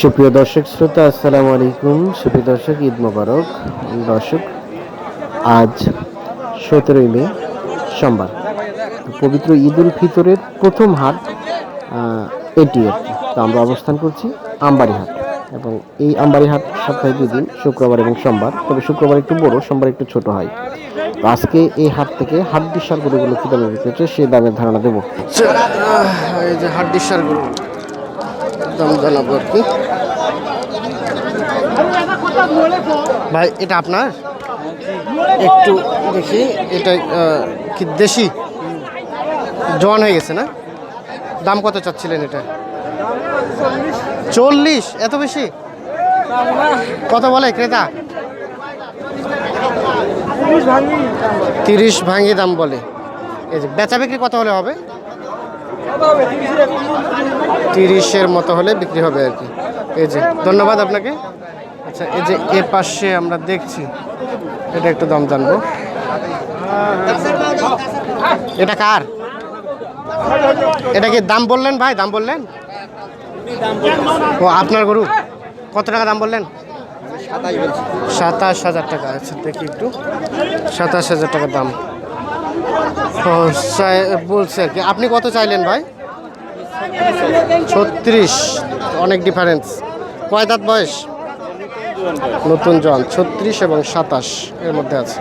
সুপ্রিয় দর্শক, শ্রোতা, আসসালামু আলাইকুম। সুপ্রিয় দর্শক, ঈদ মোবারক। দর্শক, আজ সতেরোই মে, সোমবার। পবিত্র ঈদ ফিতরের প্রথম হাট এটি তো আমরা অবস্থান করছি আমবাড়ি হাট। এবং এই আমবাড়ি হাট সপ্তাহে দুই শুক্রবার এবং সোমবার। তবে শুক্রবার একটু বড়, সোমবার একটু ছোট হয়। আজকে এই হাট থেকে হাট বিশাল গরুগুলো কী দামে বিক্রি হচ্ছে, সে দামের ধারণা দেবো। এই যে হাট দাম জানাব ভাই, এটা আপনার? একটু দেখি, এটা কি দেশি? জোয়ান হয়ে গেছে না? দাম কত চাচ্ছিলেন এটা? চল্লিশ, এত বেশি? কত বলে ক্রেতা? তিরিশ ভাঙি দাম বলে। এই যে বেচা বিক্রি কত হলে হবে? তিরিশের মতো হলে বিক্রি হবে আর কি। এই যে, ধন্যবাদ আপনাকে। আচ্ছা এই যে এ পাশে আমরা দেখছি, এটা একটু দাম জানব। এটা কার? এটা কি দাম বললেন ভাই? দাম বললেন? ও, আপনার গরু? কত টাকা দাম বললেন? সাতাশ হাজার টাকা। আচ্ছা দেখি একটু। সাতাশ হাজার টাকা দাম। বলছে আর কি। আপনি কত চাইলেন ভাই? ছত্রিশ। অনেক ডিফারেন্স কয় দাঁত বয়স? নতুন জন। ছত্রিশ এবং সাতাশ এর মধ্যে আছে।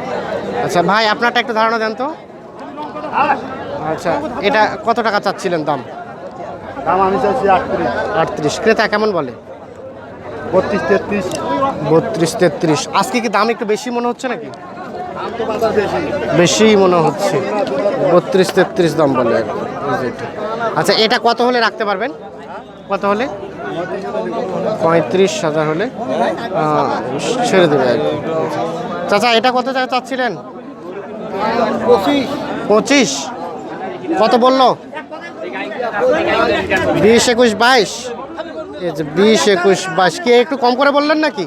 আচ্ছা ভাই আপনারটা একটু ধারণা দেন তো। আচ্ছা এটা কত টাকা চাচ্ছিলেন দাম? দাম আমি চাচ্ছি আটত্রিশ। আটত্রিশ। ক্রেতা কেমন বলে? বত্রিশ তেত্রিশ। বত্রিশ তেত্রিশ। আজকে কি দাম একটু বেশি মনে হচ্ছে নাকি? বেশি মনে হচ্ছে। বত্রিশ, তেত্রিশ দাম বলে। আচ্ছা এটা কত হলে রাখতে পারবেন? কত হলে? পঁয়ত্রিশ হাজার হলে। ছেড়ে দেবে আর কি। চাচা, এটা কত টাকা চাচ্ছিলেন? পঁচিশ। কত বলল? বিশ, একুশ, বাইশ। বিশ, একুশ, বাইশ। কি একটু কম করে বললেন নাকি?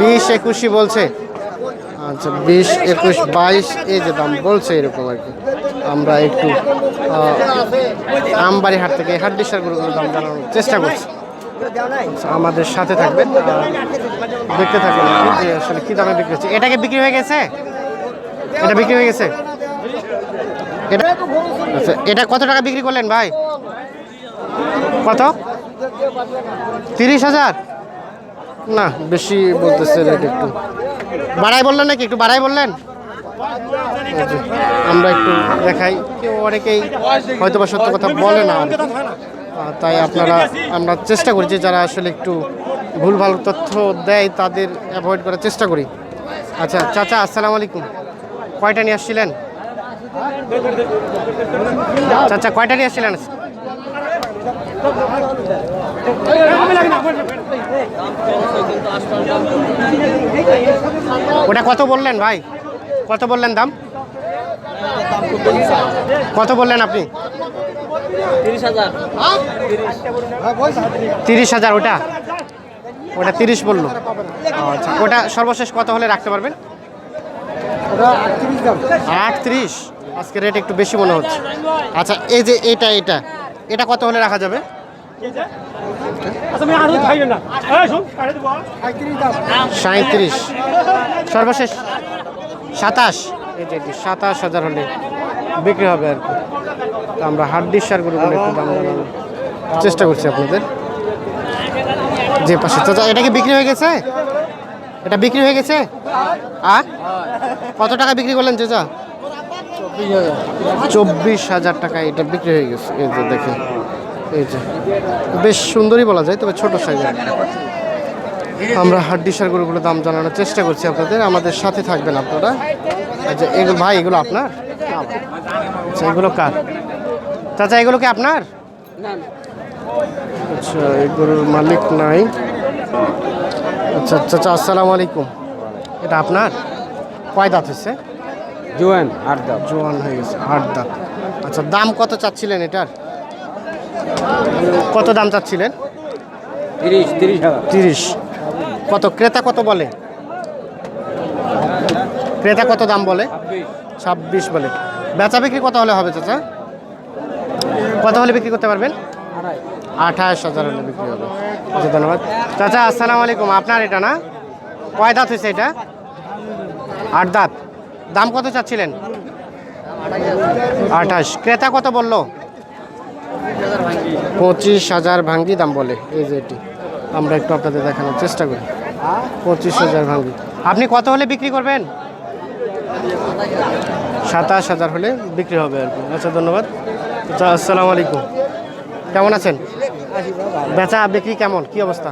বিশ, একুশই বলছে। আচ্ছা বিশ একুশ বাইশ এই যে দাম বলছে এরকম আর কি। আমরা একটু আমবাড়ি হাট থেকে হাট ডিসার দাম জানানোর চেষ্টা করছি। আচ্ছা, আমাদের সাথে থাকবেন দেখতে থাকবেন যে আসলে কী দামে বিক্রি হচ্ছে। এটাকে বিক্রি হয়ে গেছে? এটা বিক্রি হয়ে গেছে? এটা আচ্ছা এটা কত টাকা বিক্রি করলেন ভাই? কত? তিরিশ হাজার? না বেশি বলতেছে রেট একটু। বাড়াই বললেন নাকি? একটু বাড়াই বললেন? আমরা একটু দেখাই। কেউ অনেকেই হয়তো বা সত্য কথা বলে না তাই আপনারা, আমরা চেষ্টা করি যে যারা আসলে একটু ভুল ভালো তথ্য দেয় তাদের অ্যাভয়েড করার চেষ্টা করি। আচ্ছা চাচা, আসসালামু আলাইকুম। কয়টা নিয়ে আসছিলেন? চাচা, কয়টা নিয়ে আসছিলেন? ওটা কত বললেন ভাই? কত বললেন দাম? কত বললেন আপনি? তিরিশ হাজার। ওটা? ওটা তিরিশ বলল। আচ্ছা। ওটা সর্বশেষ কত হলে রাখতে পারবেন? আটত্রিশ। আজকে রেট একটু বেশি মনে হচ্ছে। আচ্ছা এই যে এটা এটা এটা কত হলে রাখা যাবে? সাঁত্রিশ সর্বশেষ। সাতাশ। এটি সাতাশ হাজার হলে বিক্রি হবে আর কি। তো আমরা হাড্ডির সারগুলো একটু চেষ্টা করছি আপনাদের। যে পাশে। চাচা এটা কি বিক্রি হয়ে গেছে? এটা বিক্রি হয়ে গেছে? আর কত টাকা বিক্রি করলেন চাচা চব্বিশ হাজার। টাকা এটা বিক্রি হয়ে গেছে। এই যে, দেখেন। এই যে বেশ সুন্দরই বলা যায় তবে ছোট সাইজের আমরা হাড্ডি সার গরুগুলোর দাম জানানোর চেষ্টা করছি আপনাদের। আমাদের সাথে থাকবেন আপনারা। আচ্ছা এগুলো ভাই এগুলো আপনার? আচ্ছা এগুলো কার? চাচা এগুলো কি আপনার? আচ্ছা এই গরুর মালিক নাই। আচ্ছা চাচা আসসালামু আলাইকুম। এটা আপনার? কয় দাঁত হচ্ছে জোয়ান আট দাম জোয়ান হয়ে গেছে আট দাঁত। আচ্ছা দাম কত চাচ্ছিলেন এটার? কত দাম চাচ্ছিলেন? তিরিশ তিরিশ তিরিশ। কত? ক্রেতা কত বলে? ক্রেতা কত দাম বলে? ছাব্বিশ বলে। বেচা বিক্রি কত হলে হবে চাচা? কত হলে বিক্রি করতে পারবেন? আঠাশ হাজার হলে বিক্রি হবে। আচ্ছা ধন্যবাদ। চাচা আসসালামু আলাইকুম। আপনার এটা না? কয় দাঁত হয়েছে এটা? আট দাঁত। দাম কত চাচ্ছিলেন? আঠাশ। ক্রেতা কত বলল? পঁচিশ হাজার ভাঙ্গি দাম বলে এই যে এটি। আমরা একটু আপনাদের দেখানোর চেষ্টা করি। পঁচিশ হাজার ভাঙ্গি। আপনি কত হলে বিক্রি করবেন? সাতাশ হাজার হলে বিক্রি হবে আর কি। আচ্ছা ধন্যবাদ। আচ্ছা আসসালামু আলাইকুম। কেমন আছেন? বেচা বিক্রি কেমন? কি অবস্থা?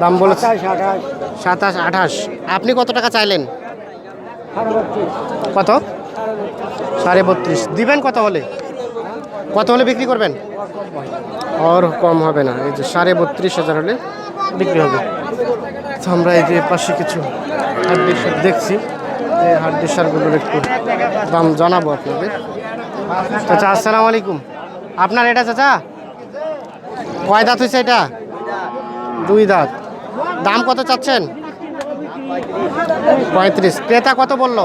দাম আঠাশ। সাতাশ আঠাশ। আপনি কত টাকা চাইলেন? কত? সাড়ে বত্রিশ। দিবেন কত হলে? কত হলে বিক্রি করবেন? আর কম হবে না এই যে সাড়ে বত্রিশ হাজার হলে বিক্রি হবে। তো আমরা এই যে পাশে কিছু হাড্ডির সার দেখছি যে হাড্ডির সারগুলোর একটু দাম জানাব আপনাদের। চাচা আসসালামু আলাইকুম। আপনার এটা চাচা? কয় দাঁত হয়েছে এটা? দুই দাঁত। দাম কত চাচ্ছেন? পঁয়ত্রিশ। ক্রেতা কত বলল?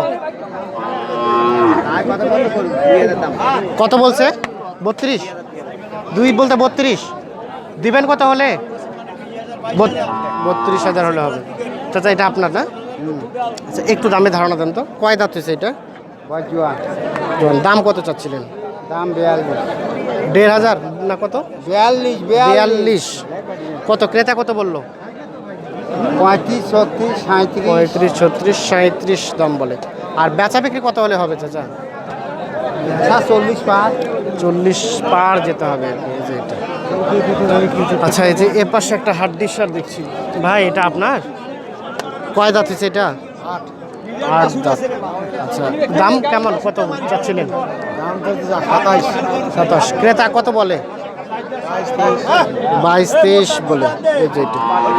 কত বলছে? বত্রিশ? দুই বলতে বত্রিশ। দিবেন কত হলে? বত- বত্রিশ হাজার হলে হবে। চাচা এটা আপনার না? আচ্ছা একটু দামে ধারণা দেন তো। কয় দাঁত হয়েছে এটা? জোয়ান, দাম কত চাচ্ছিলেন? দাম বিয়াল্লিশ। দেড় হাজার না কত? বিয়াল্লিশ বিয়াল্লিশ। কত? ক্রেতা কত বলল? পঁয়ত্রিশ ছত্রিশ সাঁত্রিশ পঁয়ত্রিশ ছত্রিশ সাঁত্রিশ দাম বলে। আর বেচা বিক্রি কত হলে হবে চাচা? চল্লিশ পাঁচ চল্লিশ পার যেতে হবে আর কি, এই যে এটা। আচ্ছা এই যে এ পাশে একটা হাড্ডির সার দেখছি। ভাই এটা আপনার? কয় দাঁত হয়েছে এটা? আট। দাঁত। আচ্ছা দাম কেমন? কত চাচ্ছিলেন? দাম সাতাইশ সাতাশ। ক্রেতা কত বলে? বাইশ তেইশ। বলে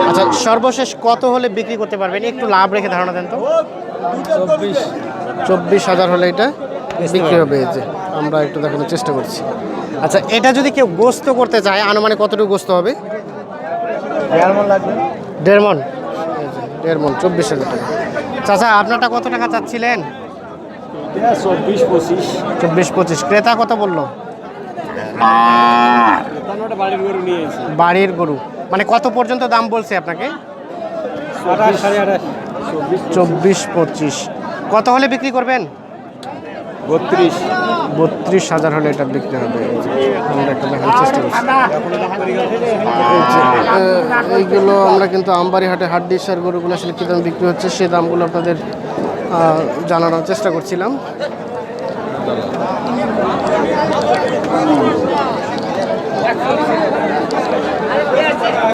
আচ্ছা সর্বশেষ কত হলে বিক্রি করতে পারবেন? একটু লাভ রেখে ধারণা দেন তো। চব্বিশ। চব্বিশ হাজার হলে এটা? বিক্রি হবে যে আমরা একটু দেখানোর চেষ্টা করছি। আচ্ছা এটা যদি কেউ গোস্ত করতে চায় আনুমানিক কতটুকু গোস্ত হবে? দেড় মন দেড় মন চব্বিশ হাজার টাকা। চাচা আপনারটা কত টাকা চাচ্ছিলেন? চব্বিশ পঁচিশ। চব্বিশ পঁচিশ। ক্রেতা কত বলল? বাড়ির গরু মানে কত পর্যন্ত দাম বলছে আপনাকে? চব্বিশ পঁচিশ। কত হলে বিক্রি করবেন? বত্রিশ। বত্রিশ হাজার হলে এটা বিক্রি হবে। আমরা একটা দেখানোর চেষ্টা করছি। এই এইগুলো আমরা কিন্তু আমবাড়ি হাটে হাড্ডি সার গরুগুলো আসলে কী দাম বিক্রি হচ্ছে সেই দামগুলো আপনাদের জানানোর চেষ্টা করছিলাম।